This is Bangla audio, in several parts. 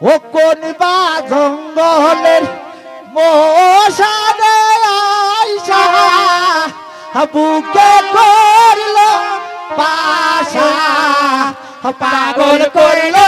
ও কোন বা জঙ্গলের মশারে বুকে করল পাশা পাগল করল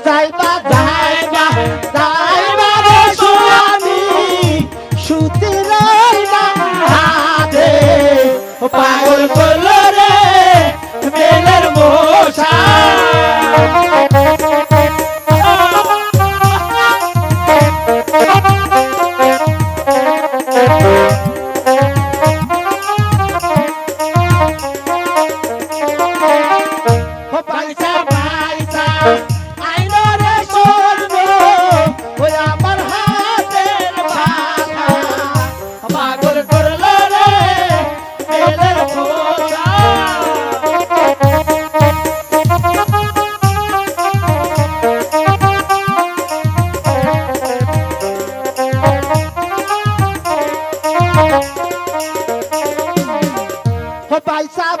¿Cómo? ও ভাই সাহেব